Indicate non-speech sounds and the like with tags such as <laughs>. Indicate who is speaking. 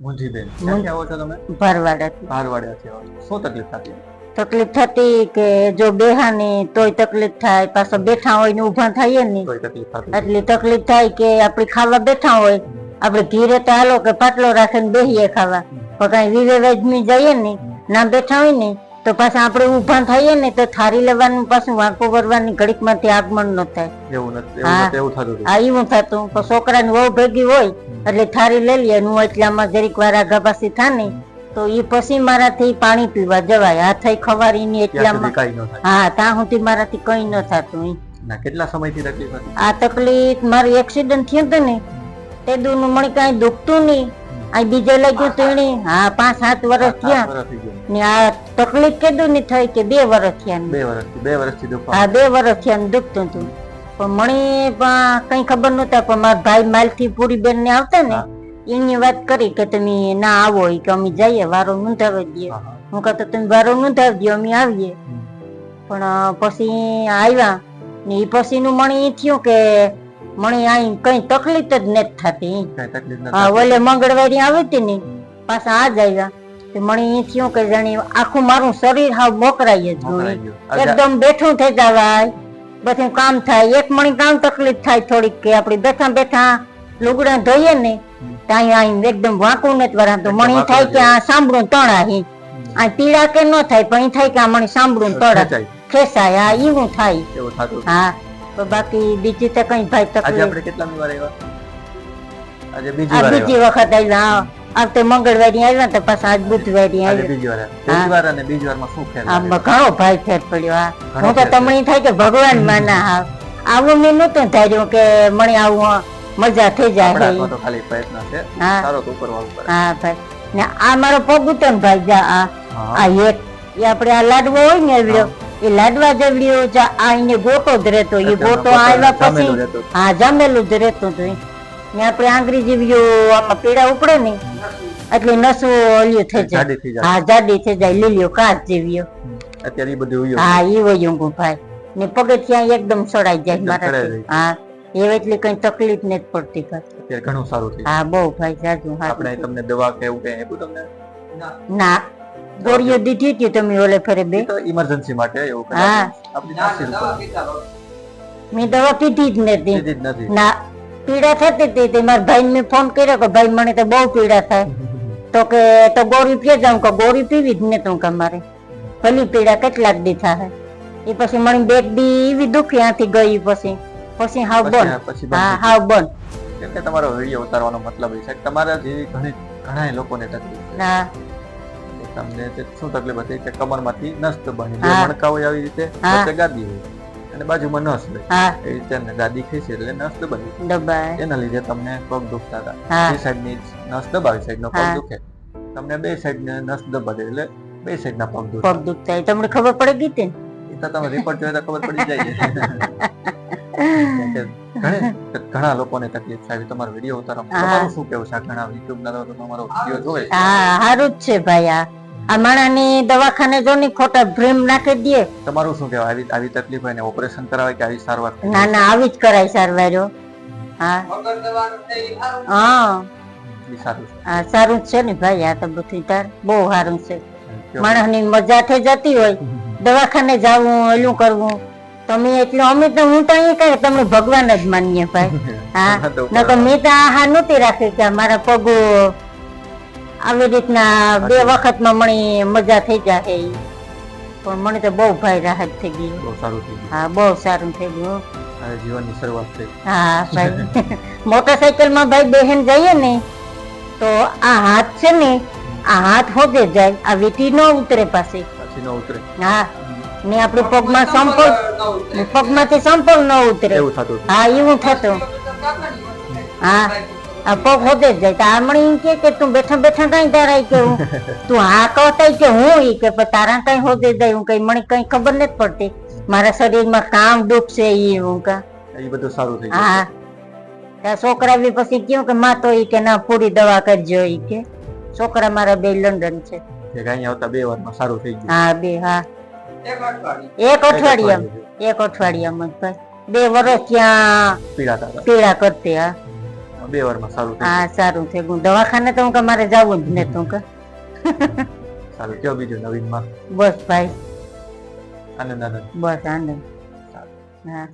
Speaker 1: મુંજીબેન ક્યાંથી આવો છો તમે?
Speaker 2: ભરવાડાથી
Speaker 1: ભારવાડિયાથી આવો છો. શું તકલીફ થતી?
Speaker 2: તકલીફ થતી કે જો બેહાની તોય તકલીફ થાય પાછા બેઠા હોય ને ઊભા થઈએ ને એટલી તકલીફ થાય કે આપણે ખાવા બેઠા હોય આપણે ધીરે તો હાલો કે પાટલો રાખીને બેહીએ ખાવા. પણ કઈ વિવે વેજમી જઈએ ને ના બેઠા હોય ને તો પાછા આપણે ઊભા થઈએ ને તો થારી લેવાનું પાછું વાંકો કરવાની ઘડીકમાંથી આગમન ન થાય.
Speaker 1: એવું નથી એવું થતું.
Speaker 2: આ એવું થતું છોકરાની વહુ ભેગી હોય એટલે થારી લઈ લઈએ હું એટલામાં જરીક વાર આગાપાસી થાને તો ઈ પછી મારાથી પાણી પીવા જવાય. આ થઈ ખવારી ની એટલામાં
Speaker 1: ન
Speaker 2: હા ત્યાં સુધી મારાથી કઈ ન થતું
Speaker 1: કેટલા સમયથી તકલીફ
Speaker 2: આ તકલીફ મારું એક્સિડન્ટ થયું હતું ને તે દૂનું મને કઈ દુખતું નહીં. આ બીજે લાગ્યું તેણી. હા પાંચ સાત વર્ષ થયા. ને આ તકલીફ કીધું ની થઈ કે બે વર્ષ થયા
Speaker 1: બે વર્ષ બે વર્ષથી દુખવા
Speaker 2: હા બે વર્ષ થયા ને દુખતું હતું. પણ મણી કઈ ખબર નતા પણ મારા ભાઈ માલથી પૂરી બેન ને આવતા ને એની વાત કરી કે તમે ના આવો કે અમે જઈએ વારો નોંધાવી દઈએ.
Speaker 1: હા,
Speaker 2: કહતો તમે વારો નોંધાવી દો અમે આવીએ. પણ પછી આવ્યા ને એ પછી નું મને થયું કે મને અહીં કઈ તકલીફ જ નથી થતી.
Speaker 1: કાંઈ તકલીફ નથી
Speaker 2: હા. ઓલે મંગળવારે આવી હતી ને પાછા આજ આવ્યા. તો મને ઈ થયું કે જાણે આખું મારું શરીર હાવ મોકરાઈ જ ગયું. એકદમ બેઠું થઈ જવાય. બધું કામ થાય. એક મણી કામ તકલીફ થાય થોડીક કે આપણે બેઠા બેઠા લુગડા ધોઈએ ને. ત્યાં અહીં એકદમ વાંકું નથી વરાતું.
Speaker 1: તો
Speaker 2: મણી થાય કે આ સાંભળું તણ હી આ પીડા કે ન થાય પણ થાય કે આ મણી સાંભળું તળ ખેસાય આ એવું થાય. હા. બાકી બીજી તો કઈ ભાઈ
Speaker 1: આજે આપણે કેટલામી વાર આવ્યા? આજે બીજી વાર
Speaker 2: બીજી વખત આવ્યા હા. આવતે મંગળવારે આવ્યા તો પાછા આજ બુધવારે આવ્યા
Speaker 1: બીજી વાર આવ્યા. વાર અને બીજી વારમાં શું ફેર
Speaker 2: આમ ઘણો ભાઈ ફેર પડ્યો હા. હું તો તમને થાય કે ભગવાન માના હા. આવું મેં નતું ધાર્યું કે મને આવું મજા થઈ જાય હે.
Speaker 1: હાથમાં તો ખાલી પ્રયત્ન છે.
Speaker 2: હા.
Speaker 1: સારો તો ઉપર વાળું કરે.
Speaker 2: હા ભાઈ. ને આ મારો પગ ભાઈ જા આ. આ એક. એ આપણે આ લાડવો હોય ને એ લાડવા જેવડ્યો જા આ એને ગોટો જ રહેતો એ ગોટો આવ્યા પછી હા જામેલું જ રહેતું હતું ઈ. ને આપણે આંગળી જેવડ્યો આમાં પીડા ઉપડે ને એટલે નસો ઓલ્યું થઈ જાય. હા જાડી થઈ જાય લીલીઓ કાચ જેવીઓ.
Speaker 1: અત્યારે એ બધું
Speaker 2: હા એ વયું ભાઈ. ને પગે ત્યાં એકદમ સડાઈ જાય.
Speaker 1: મારા
Speaker 2: હા એ એટલી કઈ તકલીફ નથી પડતી
Speaker 1: અત્યારે ઘણું સારું થયું
Speaker 2: હા બહુ ભાઈ જાજુ હા
Speaker 1: આપણે તમને દવા કે એવું કઈ આપ્યું તમને?
Speaker 2: ના. ગોળીઓ દીધી હતી તમે ઓલે ફરે બે.
Speaker 1: તો ઇમરજન્સી માટે એવું
Speaker 2: હા.
Speaker 1: આપણી
Speaker 2: મેં દવા પીધી જ નથી.
Speaker 1: લીધી જ નથી.
Speaker 2: ના પીડા થતી હતી તે મારા ભાઈ મેં ફોન કર્યો કે ભાઈ મને તો બહુ પીડા થાય. <laughs> તો કે તો ગોળી પીએ જાઉં કે ગોળી પીવી જ ને તું કે મારે. ભલી પીડા કેટલાક દી થાય એ પછી મને બે દી એવી દુખી આથી ગઈ પછી. પછી હાવ
Speaker 1: પછી
Speaker 2: હા હાવ બંધ
Speaker 1: કેમ કે તમારો વીડિયો ઉતારવાનો મતલબ એ છે કે તમારા જેવી ઘણી ઘણા લોકોને તકલીફ
Speaker 2: ના.
Speaker 1: તમને શું તકલીફ હતી કે કમરમાંથી નસ દબાણી જે મણકા હોય આવી રીતે વચ્ચે ગાદી હોય અને બાજુમાં નસ હોય. એ રીતે ગાદી ખેંચી એટલે નસ
Speaker 2: દબાય.
Speaker 1: એના લીધે તમને પગ દુખતા હતા.
Speaker 2: એ
Speaker 1: બે સાઈડની નસ દબાવી સાઈડ નો પગ દુખે. તમને બે સાઈડ ને નસ દબાવી એટલે બે સાઈડ ના પગ દુખે.
Speaker 2: પગ દુખતા. તમને ખબર પડી ગઈ
Speaker 1: એ તો તમે રિપોર્ટ જોયા તો ખબર પડી જાય ઘણા લોકોને તકલીફ થાય તમારો વીડિયો ઉતારો તમારું શું કેવું છે? ઘણા યુટ્યુબ ના તમારો વીડિયો જોવે.
Speaker 2: સારું જ છે ભાઈ આ. આ માણાની દવાખાને જો ને ખોટા ભ્રેમ નાખી દે.
Speaker 1: તમારું શું કહેવાય? આવી આવી તકલીફ હોય ને ઓપરેશન કરાવે કે આવી સારવાર
Speaker 2: ના ના આવી જ કરાય સારવારો હા. હા.
Speaker 1: સારું
Speaker 2: હા સારું છે ને ભાઈ આ તો બધું તાર બહુ સારું છે. માણસની મજા થઈ જતી હોય. દવાખાને જવું એલું કરવું. તમે એટલે અમે તો હું તો અહીં કહે તમને ભગવાન જ માનીએ ભાઈ. <laughs> હા.
Speaker 1: તો
Speaker 2: નકર મેં તો આ હા નહોતી રાખી કે મારા પગો આવી રીતના બે વખતમાં મણી મજા થઈ જાય પણ મને તો બહુ ભાઈ રાહત થઈ ગઈ.
Speaker 1: બહુ સારું થઈ ગયું.
Speaker 2: હા બહુ સારું થઈ ગયું.
Speaker 1: જીવનની શરૂઆત થઈ.
Speaker 2: હા ભાઈ. <laughs> મોટરસાયકલમાં ભાઈ બહેન જઈએ ને તો આ હાથ છે ને આ હાથ હોદે જાય આ વીટી ન ઉતરે પાસે
Speaker 1: ન ઉતરે.
Speaker 2: હા. ને આપણે પગમાં સંપલ પગમાંથી સંપલ ન ઉતરે.
Speaker 1: એવું થતું
Speaker 2: હા એવું થતું. હા. આ પગ હોદે જ જાય. આમણે કે કે તું બેઠા બેઠા કઈ તારા કે હું. <laughs> તું હા કહતા કે હું ઈ કે પણ તારા કઈ હોદે જાય. હું કઈ મને કઈ ખબર નથી પડતી. મારા શરીરમાં કામ દુખ છે ઈ હું કા.
Speaker 1: એ બધું સારું થઈ ગયું
Speaker 2: હા. ત્યાં છોકરા બી પછી કહ્યું કે માં તો ઈ કે ના પૂરી દવા કરજો ઈ કે. છોકરા મારા બે લંડન છે.
Speaker 1: કે કઈ આવતા બે વારમાં સારું થઈ ગયું.
Speaker 2: હા બે હા. એક અઠવાડિયામાં એક અઠવાડિયામાં ભાઈ બે વર્ષ ત્યાં પીડા કરતી હા.
Speaker 1: બે વારમાં સારું થઈ
Speaker 2: હા સારું થઈ ગયું. દવાખાને તો હું કે મારે જવું જ ને તું કે.
Speaker 1: સારું કયો બીજું નવીનમાં?
Speaker 2: બસ ભાઈ.
Speaker 1: આનંદ આનંદ.
Speaker 2: બસ આનંદ. હા.